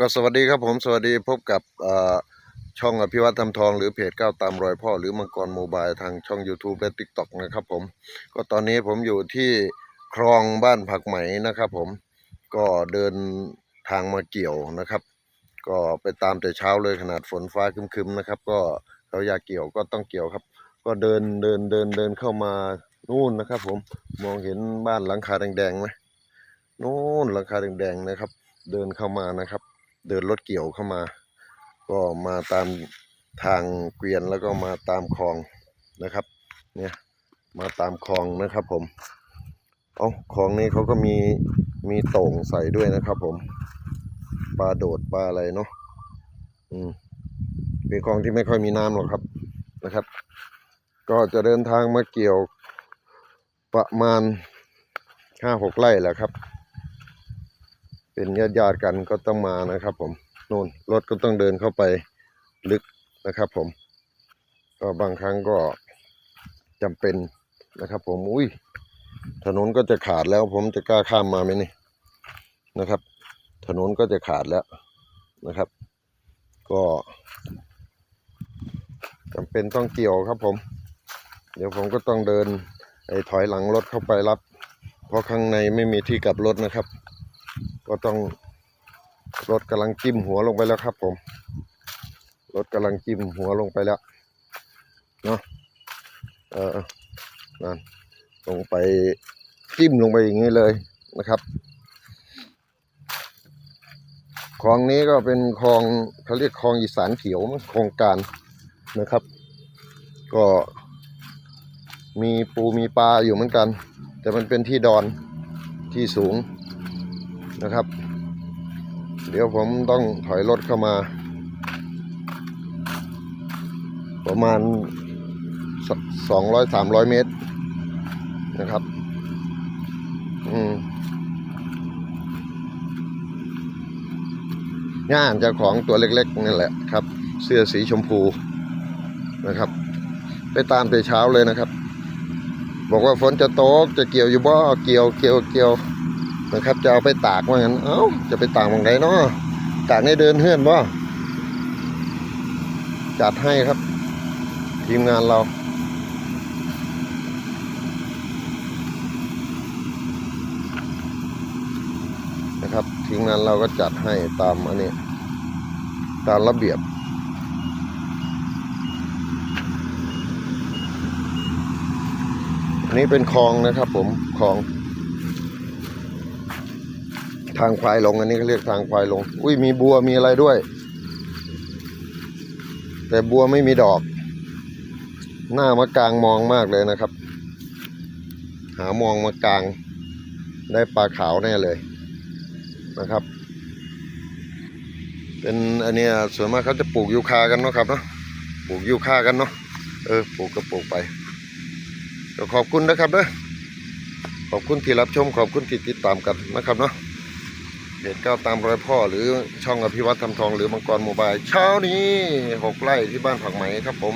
ก็สวัสดีครับผมสวัสดีพบกับช่องอภิวัตทำทองหรือเพจก้าวตามรอยพ่อหรือมังกรโมบายทางช่อง YouTube และ TikTok นะครับผม ก็ตอนนี้ผมอยู่ที่คลองบ้านผักไหมนะครับผมก็เดินทางมาเกี่ยวนะครับ ก็ไปตามแต่เช้าเลยขนาดฝนฟ้าคึมๆนะครับ ก็เขาอยากเกี่ยวก็ต้องเกี่ยวครับ ก็เดินเดินเดินเดินเข้ามานู่นนะครับ ผมมองเห็นบ้านหลังคาแดงๆไหมนู่นหลังคาแดงๆนะครับ เดินเข้ามานะครับ เดินรถเกี่ยวเข้ามา ก็มาตามทางเกวียนแล้วก็มาตามคลองนะครับ เนี่ยมาตามคลองนะครับผมเอาคลองนี้เขาก็มีมีโต่งใส่ด้วยนะครับผมปลาโดดปลาอะไรเนาะอืมเป็นคลองที่ไม่ค่อยมีน้ำหรอกครับนะครับ ก็จะเดินทางมาเกี่ยวประมาณห้าหกไร่แหละครับ เป็นญาติญาติๆกันก็ต้องมานะครับ ผมนู่นรถก็ต้องเดินเข้าไปลึกนะครับ ผม ก็บางครั้งก็จำเป็นนะครับ ผมอุ้ยถนนก็จะขาดแล้ว ผมจะกล้าข้ามมาไหมนี่นะครับ ถนนก็จะขาดแล้วนะครับ ก็จำเป็นต้องเกี่ยวครับผม เดี๋ยวผมก็ต้องเดินไอ้ถอยหลังรถเข้าไปรับ เพราะข้างในไม่มีที่กลับรถนะครับ ก็ต้องรถกำลังจิ้มหัวลงไปแล้วครับผม รถกำลังจิ้มหัวลงไปแล้ว เนาะเออนั่นลงไปจิ้มลงไปอย่างนี้เลยนะครับคลองนี้ก็เป็นคลองเขาเรียกคลองอีสานเขียวโครงการนะครับ ก็มีปูมีปลาอยู่เหมือนกัน แต่มันเป็นที่ดอนที่สูง นะครับ เดี๋ยวผมต้องถอยรถเข้ามา ประมาณสองร้อยสามร้อยเมตรนะครับ อืมย่านเจ้าของตัวเล็ก ๆ นั่นแหละครับ เสื้อสีชมพูนะครับ ไปตามแต่เช้าเลยนะครับ บอกว่าฝนจะตกจะเกี่ยวอยู่บ่เกี่ยวเกี่ยวเกี่ยว นะครับ จะเอาไปตากว่างั้น เอ้า จะไปตากวังไหนเนาะตากในเดินเฮือนบ่จัดให้ครับ ทีมงานเรานะครับทีมงานเราก็จัดให้ตามอันนี้ ตามระเบียบ อันนี้เป็นคลองนะครับผมคลอง ทางควายลง อันนี้เขาเรียกทางควายลง อุ้ยมีบัวมีอะไรด้วย แต่บัวไม่มีดอก หน้ามากลางมองมากเลยนะครับ หามองมากลาง ได้ปลาขาวแน่เลยนะครับ เป็นอันนี้ส่วนมากเขาจะปลูกยูคากันเนาะครับเนาะปลูกยูคากันเนาะเออปลูกก็ปลูกไปขอบคุณนะครับเด้อขอบคุณที่รับชม ขอบคุณที่ติดตามกันนะครับเนาะ เพจก้าวตามรอยพ่อหรือช่องอภิวัตทำทองหรือมังกรโมบายเช้านี้หกไร่ที่บ้านผักไหมครับผม